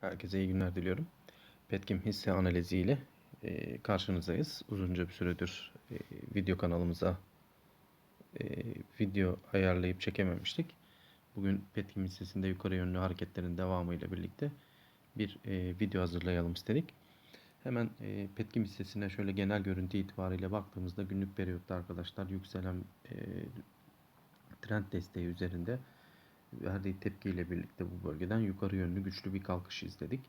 Herkese iyi günler diliyorum. Petkim hisse analizi ile e, karşınızdayız. Uzunca bir süredir e, video kanalımıza e, video ayarlayıp çekememiştik. Bugün Petkim hissesinde yukarı yönlü hareketlerin devamıyla birlikte bir video hazırlayalım istedik. Hemen Petkim hissesine şöyle genel görüntü itibariyle baktığımızda günlük periyotta arkadaşlar yükselen trend desteği üzerinde verdiği tepkiyle birlikte bu bölgeden yukarı yönlü güçlü bir kalkış izledik.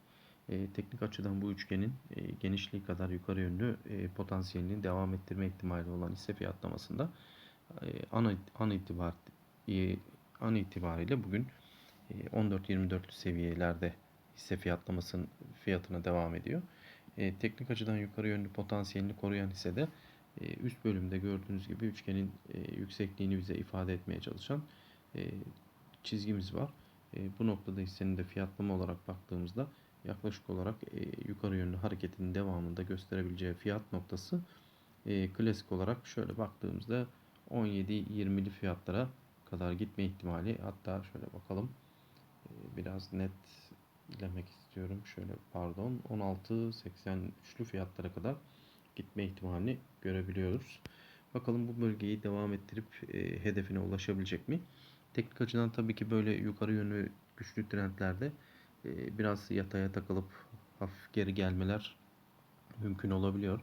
E, teknik açıdan bu üçgenin e, genişliği kadar yukarı yönlü e, potansiyelini devam ettirme ihtimali olan hisse fiyatlamasında e, an, an, itibar, e, an itibariyle bugün e, 14-24 seviyelerde hisse fiyatlamasının fiyatına devam ediyor. E, teknik açıdan yukarı yönlü potansiyelini koruyan hissede e, üst bölümde gördüğünüz gibi üçgenin e, yüksekliğini bize ifade etmeye çalışan e, çizgimiz var. E, bu noktada hissenin de fiyatlama olarak baktığımızda yaklaşık olarak e, yukarı yönlü hareketin devamında gösterebileceği fiyat noktası e, klasik olarak şöyle baktığımızda 17-20'li fiyatlara kadar gitme ihtimali hatta şöyle bakalım e, biraz netlemek istiyorum şöyle pardon 16-83'lü fiyatlara kadar gitme ihtimalini görebiliyoruz. Bakalım bu bölgeyi devam ettirip e, hedefine ulaşabilecek mi? Teknik açıdan tabii ki böyle yukarı yönlü güçlü trendlerde biraz yataya takılıp hafif geri gelmeler mümkün olabiliyor.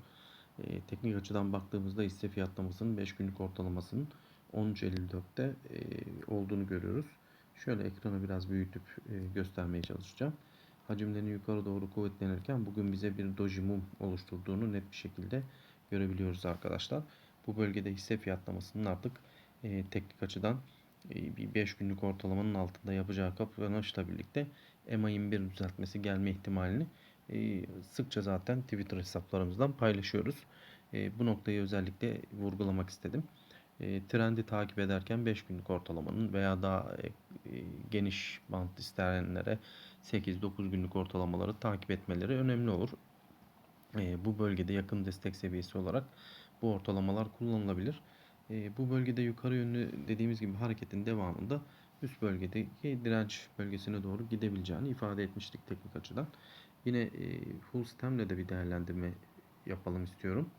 Teknik açıdan baktığımızda hisse fiyatlamasının 5 günlük ortalamasının 13.54'te e, olduğunu görüyoruz. Şöyle ekranı biraz büyütüp göstermeye çalışacağım. Hacimlerin yukarı doğru kuvvetlenirken bugün bize bir doji mum oluşturduğunu net bir şekilde görebiliyoruz arkadaşlar. Bu bölgede hisse fiyatlamasının artık teknik açıdan bir 5 günlük ortalamanın altında yapacağı kapanışla birlikte EMA 21 düzeltmesi gelme ihtimalini e, sıkça zaten Twitter hesaplarımızdan paylaşıyoruz. E, bu noktayı özellikle vurgulamak istedim. Trendi takip ederken 5 günlük ortalamanın veya daha geniş bant isteyenlere 8-9 günlük ortalamaları takip etmeleri önemli olur. Bu bölgede yakın destek seviyesi olarak bu ortalamalar kullanılabilir. E, bu bölgede yukarı yönlü dediğimiz gibi hareketin devamında üst bölgedeki direnç bölgesine doğru gidebileceğini ifade etmiştik teknik açıdan. Yine e, full sistemle de bir değerlendirme yapalım istiyorum.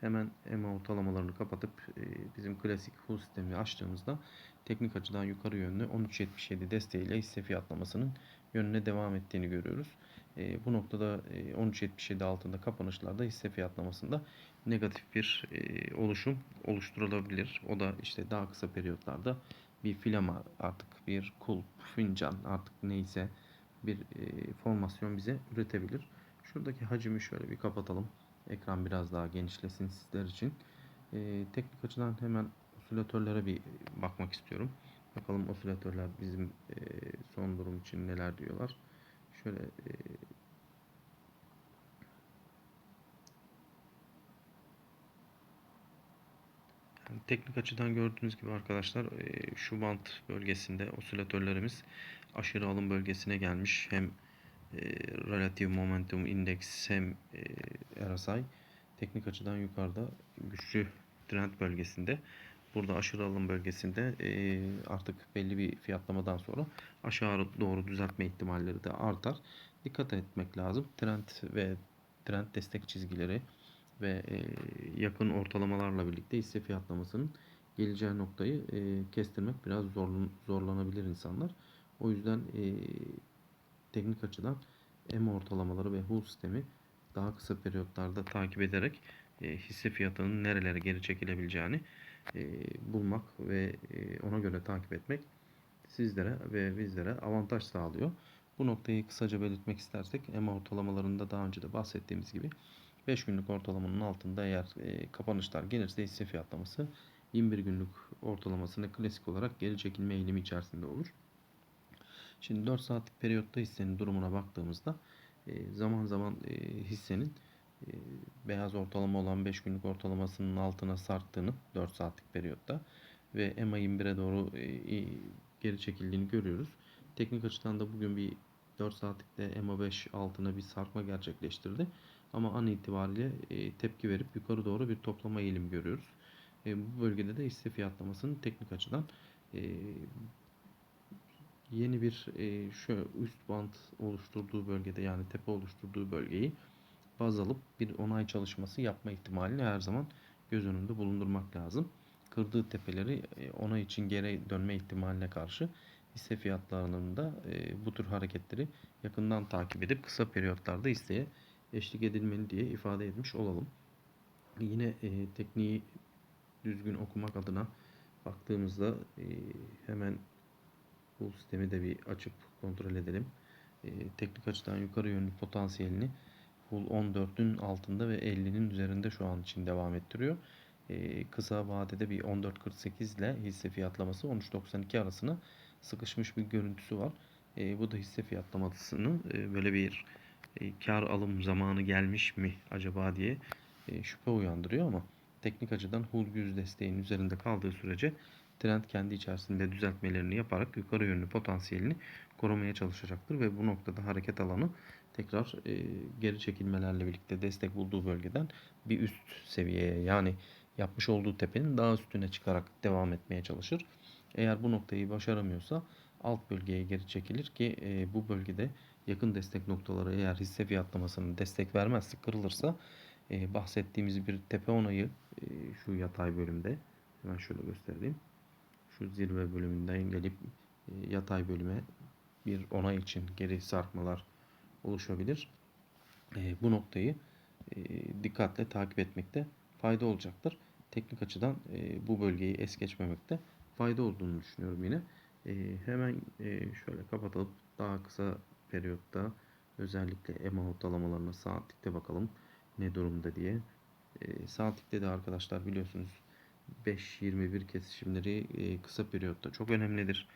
Hemen EMA ortalamalarını kapatıp e, bizim klasik full sistemi açtığımızda teknik açıdan yukarı yönlü 13.77 desteğiyle hisse fiyatlamasının yönüne devam ettiğini görüyoruz. E, bu noktada e, 13.77 altında kapanışlarda hisse fiyatlamasında negatif bir e, oluşum oluşturulabilir. O da işte daha kısa periyotlarda bir filama artık bir kulp, fincan artık neyse bir e, formasyon bize üretebilir. Şuradaki hacmi şöyle bir kapatalım. Ekran biraz daha genişlesin sizler için. E, teknik açıdan hemen osilatörlere bir bakmak istiyorum. Bakalım osilatörler bizim son durum için neler diyorlar. Şöyle teknik açıdan gördüğünüz gibi arkadaşlar e, şu bant bölgesinde osilatörlerimiz aşırı alım bölgesine gelmiş. Hem e, Relative Momentum Index hem e, RSI teknik açıdan yukarıda güçlü trend bölgesinde. Burada aşırı alım bölgesinde artık belli bir fiyatlamadan sonra aşağı doğru düzeltme ihtimalleri de artar. Dikkat etmek lazım. Trend ve trend destek çizgileri ve e, yakın ortalamalarla birlikte hisse fiyatlamasının geleceği noktayı e, kestirmek biraz zorlan, zorlanabilir insanlar. O yüzden e, teknik açıdan EMA ortalamaları ve HUL sistemi daha kısa periyotlarda takip ederek e, hisse fiyatının nerelere geri çekilebileceğini e, bulmak ve e, ona göre takip etmek sizlere ve bizlere avantaj sağlıyor. Bu noktayı kısaca belirtmek istersek EMA ortalamalarında daha önce de bahsettiğimiz gibi 5 günlük ortalamanın altında eğer e, kapanışlar gelirse hisse fiyatlaması 21 günlük ortalamasına klasik olarak geri çekilme eğilimi içerisinde olur. Şimdi 4 saatlik periyotta hissenin durumuna baktığımızda e, zaman zaman e, hissenin e, beyaz ortalama olan 5 günlük ortalamasının altına sarktığını 4 saatlik periyotta ve EMA 21'e doğru e, geri çekildiğini görüyoruz. Teknik açıdan da bugün bir 4 saatlikte EMA 5 altına bir sarkma gerçekleştirdi. Ama an itibariyle e, tepki verip yukarı doğru bir toplama eğilim görüyoruz. E, bu bölgede de hisse fiyatlamasının teknik açıdan e, yeni bir e, şu üst band oluşturduğu bölgede yani tepe oluşturduğu bölgeyi baz alıp bir onay çalışması yapma ihtimalini her zaman göz önünde bulundurmak lazım. Kırdığı tepeleri onay için geri dönme ihtimaline karşı hisse fiyatlarının da bu tür hareketleri yakından takip edip kısa periyotlarda hisseye eşlik edilmeli diye ifade etmiş olalım. Yine e, tekniği düzgün okumak adına baktığımızda e, hemen bu sistemi de bir açıp kontrol edelim. E, teknik açıdan yukarı yönlü potansiyelini Full 14'ün altında ve 50'nin üzerinde şu an için devam ettiriyor. E, kısa vadede bir 14.48 ile hisse fiyatlaması 13.92 arasına sıkışmış bir görüntüsü var. E, bu da hisse fiyatlamasını e, böyle bir e, kar alım zamanı gelmiş mi acaba diye e, şüphe uyandırıyor ama teknik açıdan HUL 100 desteğinin üzerinde kaldığı sürece trend kendi içerisinde düzeltmelerini yaparak yukarı yönlü potansiyelini korumaya çalışacaktır ve bu noktada hareket alanı tekrar e, geri çekilmelerle birlikte destek bulduğu bölgeden bir üst seviyeye yani yapmış olduğu tepenin daha üstüne çıkarak devam etmeye çalışır. Eğer bu noktayı başaramıyorsa alt bölgeye geri çekilir ki e, bu bölgede yakın destek noktaları eğer hisse fiyatlamasının destek vermezse kırılırsa e, bahsettiğimiz bir tepe onayı e, şu yatay bölümde hemen şöyle göstereyim. Şu zirve bölümünden gelip e, yatay bölüme bir onay için geri sarkmalar oluşabilir. E, bu noktayı e, dikkatle takip etmekte fayda olacaktır. Teknik açıdan e, bu bölgeyi es geçmemekte fayda olduğunu düşünüyorum yine. E, hemen e, şöyle kapatalım. Daha kısa periyotta özellikle EMA ortalamalarına saatlikte bakalım ne durumda diye. E, saatlikte de arkadaşlar biliyorsunuz 5-21 kesişimleri e, kısa periyotta çok önemlidir.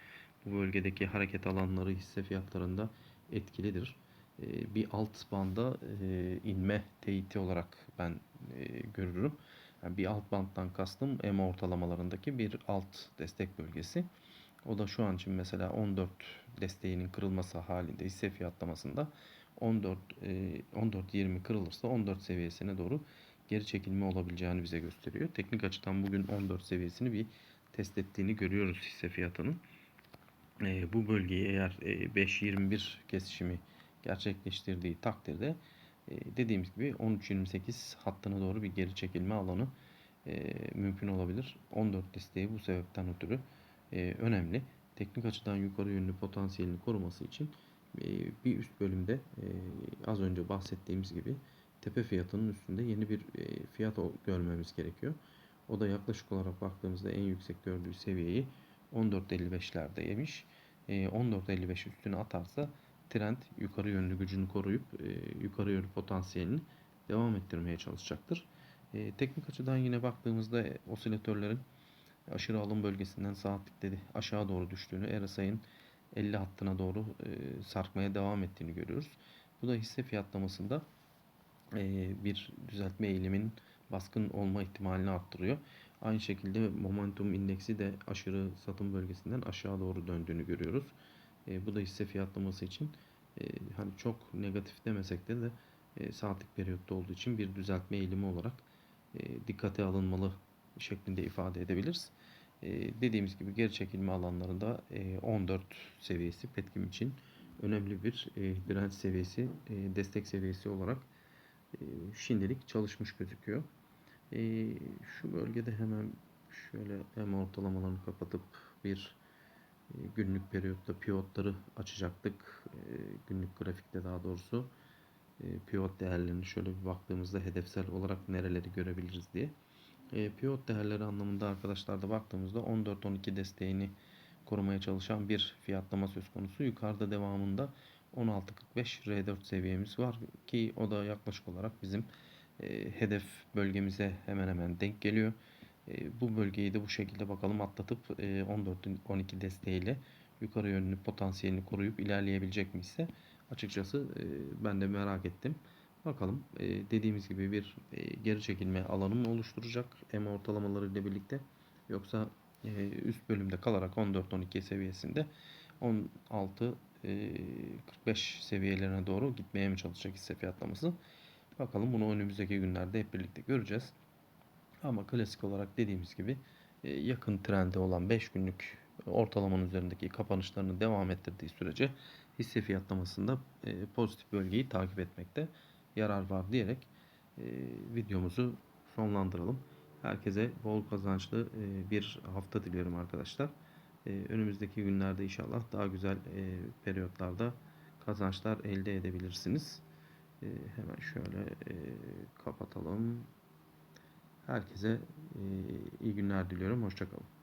Bu bölgedeki hareket alanları hisse fiyatlarında etkilidir. E, bir alt banda e, inme teyiti olarak ben e, görürüm. Yani bir alt bandtan kastım EMA ortalamalarındaki bir alt destek bölgesi. O da şu an için mesela 14 desteğinin kırılması halinde hisse fiyatlamasında 14 14-20 kırılırsa 14 seviyesine doğru geri çekilme olabileceğini bize gösteriyor. Teknik açıdan bugün 14 seviyesini bir test ettiğini görüyoruz hisse fiyatının. E, bu bölgeyi eğer e, 5-21 kesişimi gerçekleştirdiği takdirde e, dediğimiz gibi 13-28 hattına doğru bir geri çekilme alanı e, mümkün olabilir. 14 desteği bu sebepten ötürü e, önemli. Teknik açıdan yukarı yönlü potansiyelini koruması için e, bir üst bölümde e, az önce bahsettiğimiz gibi tepe fiyatının üstünde yeni bir e, fiyat görmemiz gerekiyor. O da yaklaşık olarak baktığımızda en yüksek gördüğü seviyeyi 14.55'lerde yemiş. E, 14.55 üstüne atarsa trend yukarı yönlü gücünü koruyup e, yukarı yönlü potansiyelini devam ettirmeye çalışacaktır. E, teknik açıdan yine baktığımızda e, osilatörlerin aşırı alım bölgesinden saatlikte de aşağı doğru düştüğünü, RSI'nin 50 hattına doğru e, sarkmaya devam ettiğini görüyoruz. Bu da hisse fiyatlamasında e, bir düzeltme eğiliminin baskın olma ihtimalini arttırıyor. Aynı şekilde momentum indeksi de aşırı satım bölgesinden aşağı doğru döndüğünü görüyoruz. E, bu da hisse fiyatlaması için hani çok negatif demesek de de saatlik periyotta olduğu için bir düzeltme eğilimi olarak dikkate alınmalı şeklinde ifade edebiliriz. E, dediğimiz gibi geri çekilme alanlarında e, 14 seviyesi Petkim için önemli bir e, direnç seviyesi, e, destek seviyesi olarak e, şimdilik çalışmış gözüküyor. E, şu bölgede hemen şöyle hem ortalamalarını kapatıp bir e, günlük periyotta pivotları açacaktık. E, günlük grafikte daha doğrusu e, pivot değerlerini şöyle bir baktığımızda hedefsel olarak nereleri görebiliriz diye. E, pivot değerleri anlamında arkadaşlar da baktığımızda 14-12 desteğini korumaya çalışan bir fiyatlama söz konusu. Yukarıda devamında 16.45 R4 seviyemiz var ki o da yaklaşık olarak bizim e, hedef bölgemize hemen hemen denk geliyor. E, bu bölgeyi de bu şekilde bakalım atlatıp e, 14-12 desteğiyle yukarı yönlü potansiyelini koruyup ilerleyebilecek mi ise açıkçası e, ben de merak ettim. Bakalım e, dediğimiz gibi bir e, geri çekilme alanı mı oluşturacak EMA ortalamaları ile birlikte yoksa e, üst bölümde kalarak 14-12 seviyesinde 16 45 seviyelerine doğru gitmeye mi çalışacak hisse fiyatlaması. Bakalım bunu önümüzdeki günlerde hep birlikte göreceğiz. Ama klasik olarak dediğimiz gibi yakın trende olan 5 günlük ortalamanın üzerindeki kapanışlarını devam ettirdiği sürece hisse fiyatlamasında e, pozitif bölgeyi takip etmekte yarar var diyerek videomuzu sonlandıralım. Herkese bol kazançlı bir hafta diliyorum arkadaşlar. Önümüzdeki günlerde inşallah daha güzel periyotlarda kazançlar elde edebilirsiniz. Hemen şöyle kapatalım. Herkese iyi günler diliyorum. Hoşçakalın.